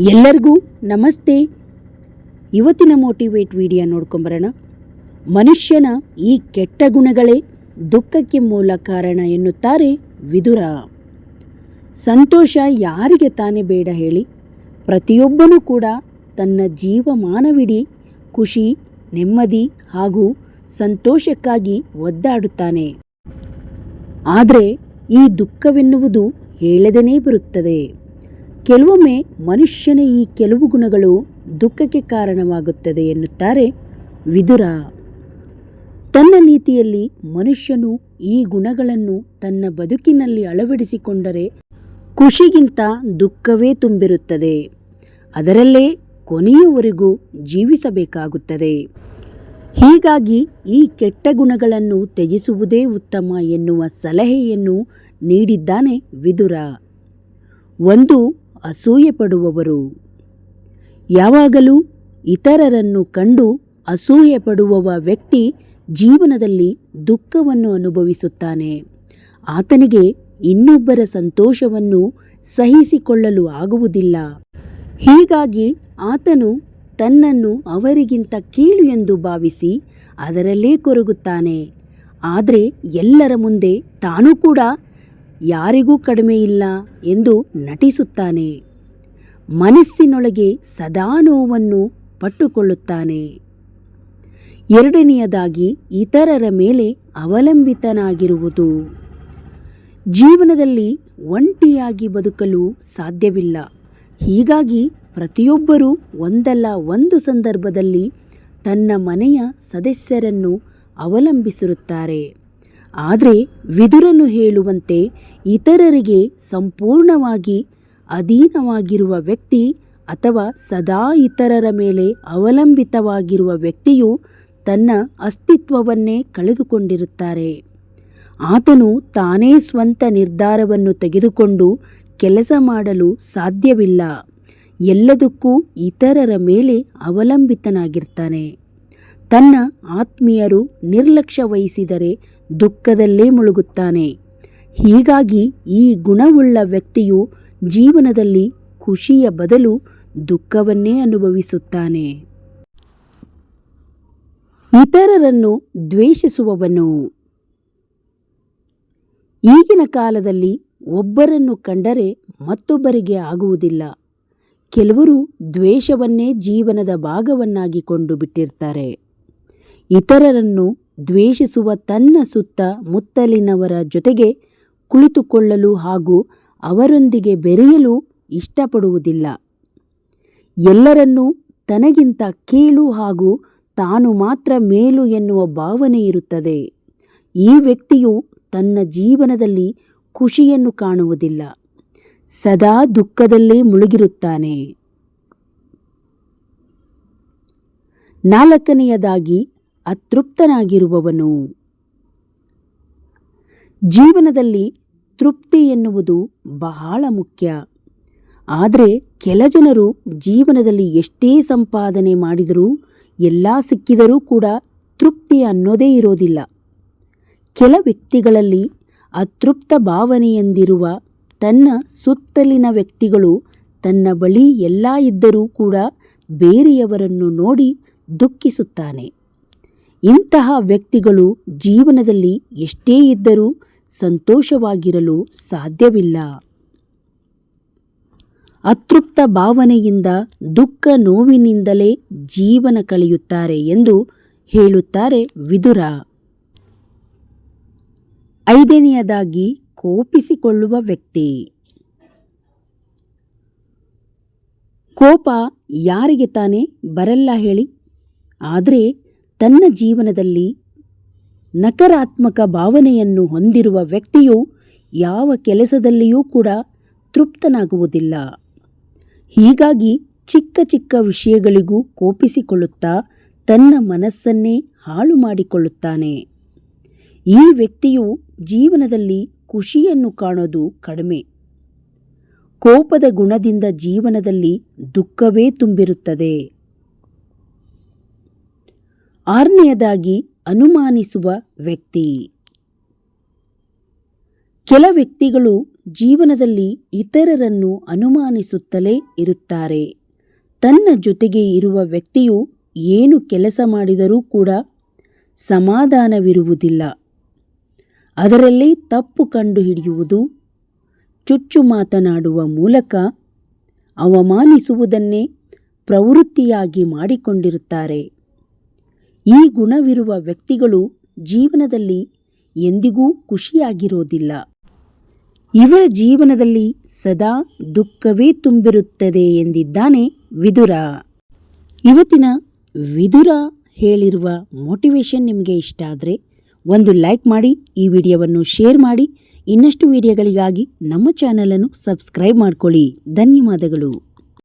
ಎಲ್ಲರಿಗೂ ನಮಸ್ತೆ. ಇವತ್ತಿನ ಮೋಟಿವೇಟ್ ವಿಡಿಯೋ ನೋಡ್ಕೊಂಬರೋಣ. ಮನುಷ್ಯನ ಈ ಕೆಟ್ಟ ಗುಣಗಳೇ ದುಃಖಕ್ಕೆ ಮೂಲ ಕಾರಣ ಎನ್ನುತ್ತಾರೆ ವಿದುರ. ಸಂತೋಷ ಯಾರಿಗೆ ತಾನೇ ಬೇಡ ಹೇಳಿ, ಪ್ರತಿಯೊಬ್ಬನೂ ಕೂಡ ತನ್ನ ಜೀವಮಾನವಿಡೀ ಖುಷಿ, ನೆಮ್ಮದಿ ಹಾಗೂ ಸಂತೋಷಕ್ಕಾಗಿ ಒದ್ದಾಡುತ್ತಾನೆ. ಆದರೆ ಈ ದುಃಖವೆನ್ನುವುದು ಹೇಳದೇನೇ ಬರುತ್ತದೆ. ಕೆಲವೊಮ್ಮೆ ಮನುಷ್ಯನ ಈ ಕೆಲವು ಗುಣಗಳು ದುಃಖಕ್ಕೆ ಕಾರಣವಾಗುತ್ತದೆ ಎನ್ನುತ್ತಾರೆ ವಿದುರ. ತನ್ನ ನೀತಿಯಲ್ಲಿ ಮನುಷ್ಯನು ಈ ಗುಣಗಳನ್ನು ತನ್ನ ಬದುಕಿನಲ್ಲಿ ಅಳವಡಿಸಿಕೊಂಡರೆ ಖುಷಿಗಿಂತ ದುಃಖವೇ ತುಂಬಿರುತ್ತದೆ. ಅದರಲ್ಲೇ ಕೊನೆಯವರೆಗೂ ಜೀವಿಸಬೇಕಾಗುತ್ತದೆ. ಹೀಗಾಗಿ ಈ ಕೆಟ್ಟ ಗುಣಗಳನ್ನು ತ್ಯಜಿಸುವುದೇ ಉತ್ತಮ ಎನ್ನುವ ಸಲಹೆಯನ್ನು ನೀಡಿದ್ದಾನೆ ವಿದುರ. ಒಂದು ಅಸೂಯೆ ಪಡುವವರು ಯಾವಾಗಲೂ ಇತರರನ್ನು ಕಂಡು ಅಸೂಯೆ ಪಡುವವ ವ್ಯಕ್ತಿ ಜೀವನದಲ್ಲಿ ದುಃಖವನ್ನು ಅನುಭವಿಸುತ್ತಾನೆ. ಆತನಿಗೆ ಇನ್ನೊಬ್ಬರ ಸಂತೋಷವನ್ನು ಸಹಿಸಿಕೊಳ್ಳಲು ಆಗುವುದಿಲ್ಲ. ಹೀಗಾಗಿ ಆತನು ತನ್ನನ್ನು ಅವರಿಗಿಂತ ಕೀಳು ಎಂದು ಭಾವಿಸಿ ಅದರಲ್ಲೇ ಕೊರಗುತ್ತಾನೆ. ಆದರೆ ಎಲ್ಲರ ಮುಂದೆ ತಾನು ಕೂಡ ಯಾರಿಗೂ ಕಡಿಮೆ ಇಲ್ಲ ಎಂದು ನಟಿಸುತ್ತಾನೆ. ಮನಸ್ಸಿನೊಳಗೆ ಸದಾ ನೋವನ್ನು ಪಟ್ಟುಕೊಳ್ಳುತ್ತಾನೆ. ಎರಡನೆಯದಾಗಿ ಇತರರ ಮೇಲೆ ಅವಲಂಬಿತನಾಗಿರುವುದು. ಜೀವನದಲ್ಲಿ ಒಂಟಿಯಾಗಿ ಬದುಕಲು ಸಾಧ್ಯವಿಲ್ಲ. ಹೀಗಾಗಿ ಪ್ರತಿಯೊಬ್ಬರೂ ಒಂದಲ್ಲ ಒಂದು ಸಂದರ್ಭದಲ್ಲಿ ತನ್ನ ಮನೆಯ ಸದಸ್ಯರನ್ನು ಅವಲಂಬಿಸಿರುತ್ತಾರೆ. ಆದರೆ ವಿದುರನು ಹೇಳುವಂತೆ ಇತರರಿಗೆ ಸಂಪೂರ್ಣವಾಗಿ ಅಧೀನವಾಗಿರುವ ವ್ಯಕ್ತಿ ಅಥವಾ ಸದಾ ಇತರರ ಮೇಲೆ ಅವಲಂಬಿತವಾಗಿರುವ ವ್ಯಕ್ತಿಯು ತನ್ನ ಅಸ್ತಿತ್ವವನ್ನೇ ಕಳೆದುಕೊಂಡಿರುತ್ತಾರೆ. ಆತನು ತಾನೇ ಸ್ವಂತ ನಿರ್ಧಾರವನ್ನು ತೆಗೆದುಕೊಂಡು ಕೆಲಸ ಮಾಡಲು ಸಾಧ್ಯವಿಲ್ಲ. ಎಲ್ಲದಕ್ಕೂ ಇತರರ ಮೇಲೆ ಅವಲಂಬಿತನಾಗಿರ್ತಾನೆ. ತನ್ನ ಆತ್ಮೀಯರು ನಿರ್ಲಕ್ಷ್ಯ ವಹಿಸಿದರೆ ದುಃಖದಲ್ಲೇ ಮುಳುಗುತ್ತಾನೆ. ಹೀಗಾಗಿ ಈ ಗುಣವುಳ್ಳ ವ್ಯಕ್ತಿಯು ಜೀವನದಲ್ಲಿ ಖುಷಿಯ ಬದಲು ದುಃಖವನ್ನೇ ಅನುಭವಿಸುತ್ತಾನೆ. ಇತರರನ್ನು ದ್ವೇಷಿಸುವವನು. ಈಗಿನ ಕಾಲದಲ್ಲಿ ಒಬ್ಬರನ್ನು ಕಂಡರೆ ಮತ್ತೊಬ್ಬರಿಗೆ ಆಗುವುದಿಲ್ಲ. ಕೆಲವರು ದ್ವೇಷವನ್ನೇ ಜೀವನದ ಭಾಗವನ್ನಾಗಿಕೊಂಡು ಬಿಟ್ಟಿರ್ತಾರೆ ಇತರರನ್ನು ದ್ವೇಷಿಸುವ ತನ್ನ ಸುತ್ತ ಮುತ್ತಲಿನವರ ಜೊತೆಗೆ ಕುಳಿತುಕೊಳ್ಳಲು ಹಾಗೂ ಅವರೊಂದಿಗೆ ಬೆರೆಯಲು ಇಷ್ಟಪಡುವುದಿಲ್ಲ. ಎಲ್ಲರನ್ನೂ ತನಗಿಂತ ಕೀಳು ಹಾಗೂ ತಾನು ಮಾತ್ರ ಮೇಲು ಎನ್ನುವ ಭಾವನೆ ಇರುತ್ತದೆ. ಈ ವ್ಯಕ್ತಿಯು ತನ್ನ ಜೀವನದಲ್ಲಿ ಖುಷಿಯನ್ನು ಕಾಣುವುದಿಲ್ಲ. ಸದಾ ದುಃಖದಲ್ಲೇ ಮುಳುಗಿರುತ್ತಾನೆ. ನಾಲ್ಕನೆಯದಾಗಿ ಅತೃಪ್ತನಾಗಿರುವವನು. ಜೀವನದಲ್ಲಿ ತೃಪ್ತಿ ಎನ್ನುವುದು ಬಹಳ ಮುಖ್ಯ. ಆದರೆ ಕೆಲ ಜನರು ಜೀವನದಲ್ಲಿ ಎಷ್ಟೇ ಸಂಪಾದನೆ ಮಾಡಿದರೂ ಎಲ್ಲ ಸಿಕ್ಕಿದರೂ ಕೂಡ ತೃಪ್ತಿ ಅನ್ನೋದೇ ಇರೋದಿಲ್ಲ. ಕೆಲ ವ್ಯಕ್ತಿಗಳಲ್ಲಿ ಅತೃಪ್ತ ಭಾವನೆಯೆಂದಿರುವ ತನ್ನ ಸುತ್ತಲಿನ ವ್ಯಕ್ತಿಗಳು ತನ್ನ ಬಳಿ ಎಲ್ಲ ಇದ್ದರೂ ಕೂಡ ಬೇರೆಯವರನ್ನು ನೋಡಿ ದುಃಖಿಸುತ್ತಾನೆ. ಇಂತಹ ವ್ಯಕ್ತಿಗಳು ಜೀವನದಲ್ಲಿ ಎಷ್ಟೇ ಇದ್ದರೂ ಸಂತೋಷವಾಗಿರಲು ಸಾಧ್ಯವಿಲ್ಲ. ಅತೃಪ್ತ ಭಾವನೆಯಿಂದ, ದುಃಖ ನೋವಿನಿಂದಲೇ ಜೀವನ ಕಳೆಯುತ್ತಾರೆ ಎಂದು ಹೇಳುತ್ತಾರೆ ವಿದುರ. ಐದನೆಯದಾಗಿ, ಕೋಪಿಸಿಕೊಳ್ಳುವ ವ್ಯಕ್ತಿ. ಕೋಪ ಯಾರಿಗೆ ತಾನೇ ಬರಲ್ಲ ಹೇಳಿ. ಆದರೆ ತನ್ನ ಜೀವನದಲ್ಲಿ ನಕಾರಾತ್ಮಕ ಭಾವನೆಯನ್ನು ಹೊಂದಿರುವ ವ್ಯಕ್ತಿಯು ಯಾವ ಕೆಲಸದಲ್ಲಿಯೂ ಕೂಡ ತೃಪ್ತನಾಗುವುದಿಲ್ಲ. ಹೀಗಾಗಿ ಚಿಕ್ಕ ಚಿಕ್ಕ ವಿಷಯಗಳಿಗೂ ಕೋಪಿಸಿಕೊಳ್ಳುತ್ತಾ ತನ್ನ ಮನಸ್ಸನ್ನೇ ಹಾಳು ಮಾಡಿಕೊಳ್ಳುತ್ತಾನೆ. ಈ ವ್ಯಕ್ತಿಯು ಜೀವನದಲ್ಲಿ ಖುಷಿಯನ್ನು ಕಾಣೋದು ಕಡಿಮೆ. ಕೋಪದ ಗುಣದಿಂದ ಜೀವನದಲ್ಲಿ ದುಃಖವೇ ತುಂಬಿರುತ್ತದೆ. ಆರನೆಯದಾಗಿ ಅನುಮಾನಿಸುವ ವ್ಯಕ್ತಿ. ಕೆಲ ವ್ಯಕ್ತಿಗಳು ಜೀವನದಲ್ಲಿ ಇತರರನ್ನು ಅನುಮಾನಿಸುತ್ತಲೇ ಇರುತ್ತಾರೆ. ತನ್ನ ಜೊತೆಗೆ ಇರುವ ವ್ಯಕ್ತಿಯು ಏನು ಕೆಲಸ ಮಾಡಿದರೂ ಕೂಡ ಸಮಾಧಾನವಿರುವುದಿಲ್ಲ. ಅದರಲ್ಲಿ ತಪ್ಪು ಕಂಡುಹಿಡಿಯುವುದು, ಚುಚ್ಚು ಮಾತನಾಡುವ ಮೂಲಕ ಅವಮಾನಿಸುವುದನ್ನೇ ಪ್ರವೃತ್ತಿಯಾಗಿ ಮಾಡಿಕೊಂಡಿರುತ್ತಾರೆ. ಈ ಗುಣವಿರುವ ವ್ಯಕ್ತಿಗಳು ಜೀವನದಲ್ಲಿ ಎಂದಿಗೂ ಖುಷಿಯಾಗಿರೋದಿಲ್ಲ. ಇವರ ಜೀವನದಲ್ಲಿ ಸದಾ ದುಃಖವೇ ತುಂಬಿರುತ್ತದೆ ಎಂದಿದ್ದಾನೆ ವಿದುರ. ಇವತ್ತಿನ ವಿದುರ ಹೇಳಿರುವ ಮೋಟಿವೇಶನ್ ನಿಮಗೆ ಇಷ್ಟ ಆದರೆ ಒಂದು ಲೈಕ್ ಮಾಡಿ, ಈ ವಿಡಿಯೋವನ್ನು ಶೇರ್ ಮಾಡಿ, ಇನ್ನಷ್ಟು ವಿಡಿಯೋಗಳಿಗಾಗಿ ನಮ್ಮ ಚಾನಲನ್ನು ಸಬ್ಸ್ಕ್ರೈಬ್ ಮಾಡಿಕೊಳ್ಳಿ. ಧನ್ಯವಾದಗಳು.